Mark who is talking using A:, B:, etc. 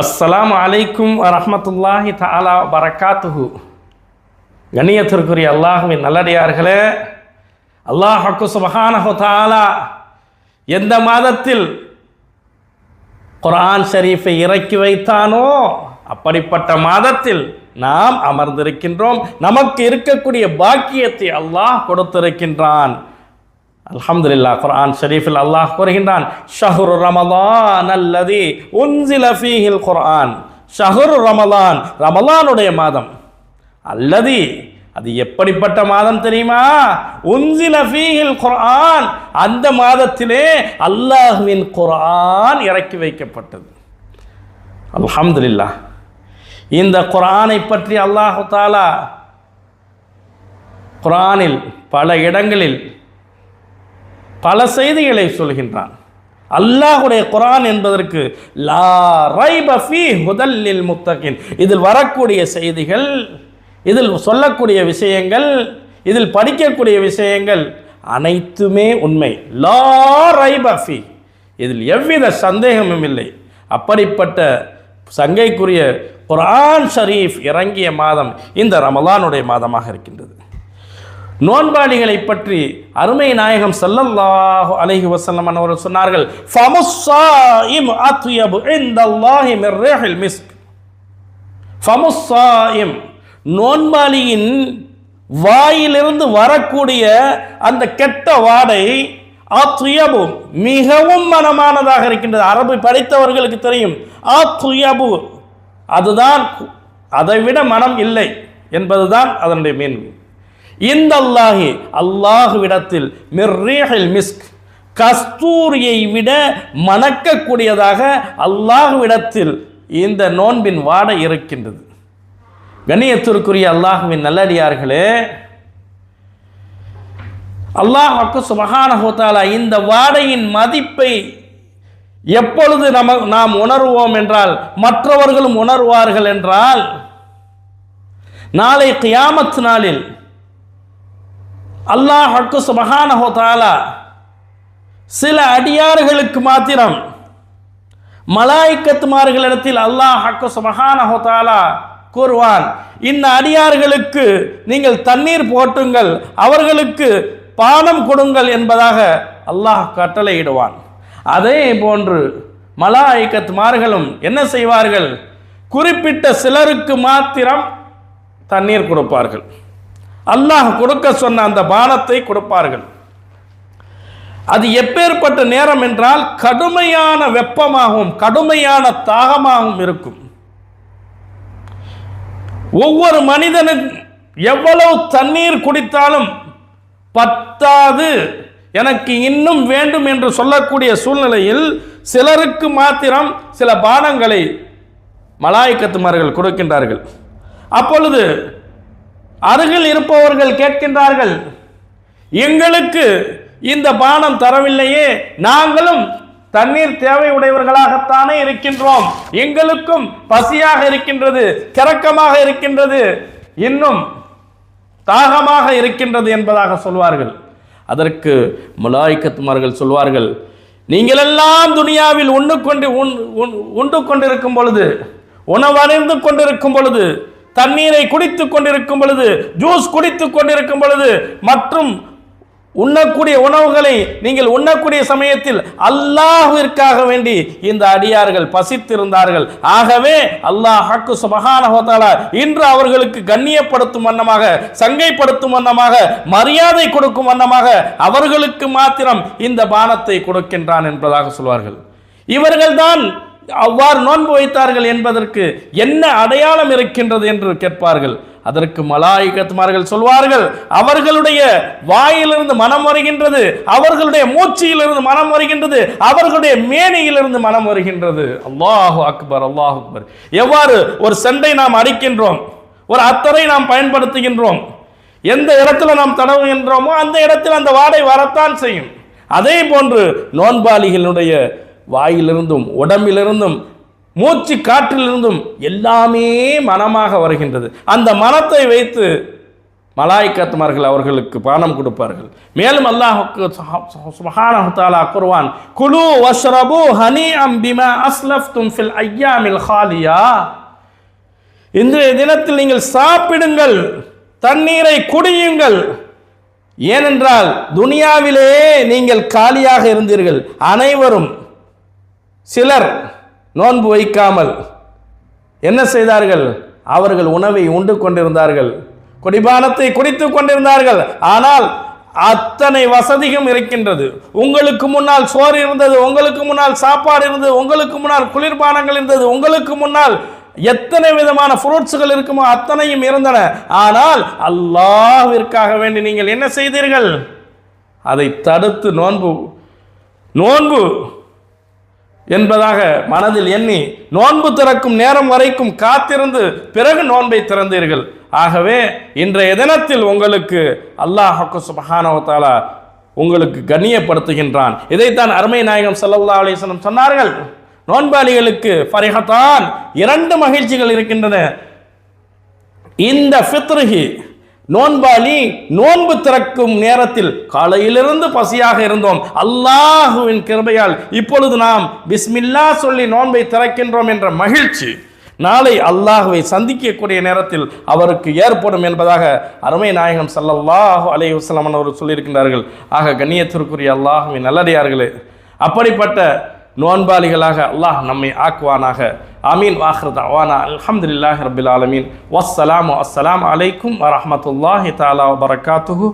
A: அஸ்ஸலாமு அலைக்கும் வரஹ்மத்துல்லாஹி தாலா வரகாத்துஹு கண்ணியத்திற்குரிய அல்லாஹுவின் நல்லடியார்களே அல்லாஹக்கு சுபஹானஹு தாலா எந்த மாதத்தில் குரான் ஷரீஃபை இறக்கி வைத்தானோ அப்படிப்பட்ட மாதத்தில் நாம் அமர்ந்திருக்கின்றோம். நமக்கு இருக்கக்கூடிய பாக்கியத்தை அல்லாஹ் கொடுத்திருக்கின்றான். அல்ஹம்துலில்லா குர்ஆன் ஷரீஃபில் அல்லாஹ் கூறுகின்றான் ஷஹ்ரு ரமலான் அல்லதி உன்சில ஃபீஹில் குர்ஆன். ஷஹ்ரு ரமலான் ரமலானுடைய மாதம். அல்லதி அது எப்படிப்பட்ட மாதம் தெரியுமா? உன்சில ஃபீஹில் குர்ஆன். அந்த மாதத்திலே அல்லாஹுவின் குர்ஆன் இறக்கி வைக்கப்பட்டது. அல்ஹம்துலில்லா இந்த குர்ஆனை பற்றி அல்லாஹு தாலா குரானில் பல இடங்களில் பல செய்திகளை சொல்கின்றான். அல்லாஹுடைய குரான் என்பதற்கு லா ரைபஃபி முத்தகின். இதில் வரக்கூடிய செய்திகள் இதில் சொல்லக்கூடிய விஷயங்கள் இதில் படிக்கக்கூடிய விஷயங்கள் அனைத்துமே உண்மை. லா ரைபஃபி இதில் எவ்வித சந்தேகமும் இல்லை. அப்படிப்பட்ட சங்கைக்குரிய குரான் ஷரீஃப் இறங்கிய மாதம் இந்த ரமலானுடைய மாதமாக இருக்கின்றது. நோன்பாளிகளை பற்றி அருமை நாயகம் சல்லல்லாஹு அலைஹி வசல்லம் அவர்கள் சொன்னார்கள் ஃபமுஸ்ஸாயிம் அத்யபு இந்தல்லாஹி மிர் மிஸ்க். ஃபமுஸ்ஸாயிம் நோன்பாளியின் வாயிலிருந்து வரக்கூடிய அந்த கெட்ட வாடை ஆத்துயபு மிகவும் மனமானதாக இருக்கின்றது. அரபு படித்தவர்களுக்கு தெரியும் ஆத்துயபு அதுதான் அதைவிட மனம் இல்லை என்பதுதான் அதனுடைய மீன் இந்த அல்லாஹி அல்லாஹுவிடத்தில் மிர்ரீஹில் மிஸ்க் கஸ்தூரியை விட மணக்கக்கூடியதாக அல்லாஹுவிடத்தில் இந்த நோன்பின் வாடை இருக்கின்றது. கண்ணியத்திற்குரிய அல்லாஹுவின் நல்லடியார்களே அல்லாஹுக்கு சுபஹானஹோத்தாலா இந்த வாடையின் மதிப்பை எப்பொழுது நம நாம் உணர்வோம் என்றால் மற்றவர்களும் உணர்வார்கள் என்றால் நாளை கியாமத்து நாளில் அல்லாஹ் ஹக்குஸ் சுபஹானஹோ தாலா சில அடியார்களுக்கு மாத்திரம் மலாய்க்கத்துமார்களிடத்தில் அல்லாஹ் ஹக்கு சுபஹானஹோ தாலா கூறுவான். இந்த அடியார்களுக்கு நீங்கள் தண்ணீர் போட்டுங்கள் அவர்களுக்கு பானம் கொடுங்கள் என்பதாக அல்லாஹ் கட்டளையிடுவான். அதே போன்று மலாய்க்கத்துமார்களும் என்ன செய்வார்கள்? குறிப்பிட்ட சிலருக்கு மாத்திரம் தண்ணீர் கொடுப்பார்கள். அல்லாஹ் கொடுக்க சொன்ன அந்த பானத்தை கொடுப்பார்கள். அது எப்பேற்பட்ட நேரம் என்றால் கடுமையான வெப்பமாகவும் கடுமையான தாகமாகவும் இருக்கும். ஒவ்வொரு மனிதனும் எவ்வளவு தண்ணீர் குடித்தாலும் பத்தாது. எனக்கு இன்னும் வேண்டும் என்று சொல்லக்கூடிய சூழ்நிலையில் சிலருக்கு மாத்திரம் சில பானங்களை மலாய்க்கத்துமார்கள் கொடுக்கின்றார்கள். அப்பொழுது அருகில் இருப்பவர்கள் கேட்கின்றார்கள் எங்களுக்கு இந்த பானம் தரவில்லையே நாங்களும் தண்ணீர் தேவை உடையவர்களாகத்தானே இருக்கின்றோம். எங்களுக்கும் பசியாக இருக்கின்றது கிறக்கமாக இருக்கின்றது இன்னும் தாகமாக இருக்கின்றது என்பதாக சொல்வார்கள். அதற்கு முலாய்க்கத்துமார்கள் சொல்வார்கள் நீங்களெல்லாம் துனியாவில் உண்டு கொண்டு உண்டு கொண்டிருக்கும் பொழுது உணவறிந்து கொண்டிருக்கும் பொழுது தண்ணீரை குடித்து கொண்டிருக்கும் பொழுது ஜூஸ் குடித்து கொண்டிருக்கும் பொழுது மற்றும் உண்ணக்கூடிய உணவுகளை நீங்கள் உண்ணக்கூடிய சமயத்தில் அல்லாஹிற்காக வேண்டி இந்த அடியார்கள் பசித்திருந்தார்கள். ஆகவே அல்லாஹ் ஹக்கு சுபஹானஹோத்தாலா இன்று அவர்களுக்கு கண்ணியப்படுத்தும் வண்ணமாக சங்கைப்படுத்தும் வண்ணமாக மரியாதை கொடுக்கும் வண்ணமாக அவர்களுக்கு மாத்திரம் இந்த பானத்தை கொடுக்கின்றான் என்பதாக சொல்வார்கள். இவர்கள்தான் அவ்வாறு நோன்பு வைத்தார்கள் என்பதற்கு என்ன அடையாளம் இருக்கின்றது என்று கேட்பார்கள். அதற்கு மலாய்கத்துமார்கள் சொல்வார்கள் அவர்களுடைய வாயிலிருந்து மனம் வருகின்றது அவர்களுடைய மூச்சியிலிருந்து மனம் வருகின்றது அவர்களுடைய மேனியிலிருந்து மனம் வருகின்றது. அல்லாஹு அக்பர் அல்லாஹு அக்பர். எவ்வாறு ஒரு செண்டை நாம் அடிக்கின்றோம் ஒரு அத்தரை நாம் பயன்படுத்துகின்றோம் எந்த இடத்துல நாம் தடவுகின்றோமோ அந்த இடத்தில் அந்த வாடை வரத்தான் செய்யும். அதே போன்று நோன்பாளிகளுடைய வாயிலிருந்தும் உடம்பிலிருந்தும் மூச்சு காற்றிலிருந்தும் எல்லாமே மனமாக வருகின்றது. அந்த மனத்தை வைத்து மலாய்க்கத்துமார்கள் அவர்களுக்கு பானம் கொடுப்பார்கள். மேலும் அல்லாஹுக்கு சுபஹானஹு தஆலா குலு வஷ்ரபு ஹனி அம்பிமா அஸ்லஃப் தும்ஃபில் ஐயாமில் ஹாலியா. இன்றைய தினத்தில் நீங்கள் சாப்பிடுங்கள் தண்ணீரை குடியுங்கள். ஏனென்றால் துனியாவிலே நீங்கள் காலியாக இருந்தீர்கள். அனைவரும் சிலர் நோன்பு வைக்காமல் என்ன செய்தார்கள்? அவர்கள் உணவை உண்டு கொண்டிருந்தார்கள். குடிபானத்தை குடித்துக் கொண்டிருந்தார்கள். ஆனால் அத்தனை வசதியும் இருக்கின்றது. உங்களுக்கு முன்னால் சோறு இருந்தது உங்களுக்கு முன்னால் சாப்பாடு இருந்தது உங்களுக்கு முன்னால் குளிர்பானங்கள் இருந்தது உங்களுக்கு முன்னால் எத்தனை விதமான ஃப்ரூட்ஸுகள் இருக்குமோ அத்தனையும் இருந்தன. ஆனால் அல்லாவிற்காக வேண்டி நீங்கள் என்ன செய்தீர்கள்? அதை தடுத்து நோன்பு நோன்பு என்பதாக மனதில் எண்ணி நோன்பு திறக்கும் நேரம் வரைக்கும் காத்திருந்து பிறகு நோன்பை திறந்தீர்கள். ஆகவே இன்றைய தினத்தில் உங்களுக்கு அல்லாஹ் சுபஹானஹு உங்களுக்கு கண்ணியப்படுத்துகின்றான். இதைத்தான் அருமை நாயகம் சல்லா அலிஸ்லம் சொன்னார்கள். நோன்பாளிகளுக்கு ஃபரிஹத்தான் இரண்டு மகிழ்ச்சிகள் இருக்கின்றன. இந்த ஃபித்ருஹி நோன்பாளி நோன்பு திறக்கும் நேரத்தில் காலையிலிருந்து பசியாக இருந்தோம். அல்லாஹுவின் கிருபையால் இப்பொழுது நாம் பிஸ்மில்லா சொல்லி நோன்பை திறக்கின்றோம் என்ற மகிழ்ச்சி நாளை அல்லாஹுவை சந்திக்கக்கூடிய நேரத்தில் அவருக்கு ஏற்படும் என்பதாக அருமை நாயகம் சல்லல்லாஹு அலைஹி வஸல்லம் அவர்கள் சொல்லியிருக்கின்றார்கள். ஆக கண்ணியத்திற்குரிய அல்லாஹுவின் நல்லடியார்களே அப்படிப்பட்ட நோன்பாளிகளாக அல்லாஹ் நம்மை ஆக்குவானாக. ஆமீன் வாஹ்ரத் அவானா அல்ஹம்துலில்லாஹி ரபில் ஆலமீன். வஸ்ஸலாம் அஸ்லாம் அலைக்கும் வரமத்துல்லாஹி தாலா வரகாத்துஹூ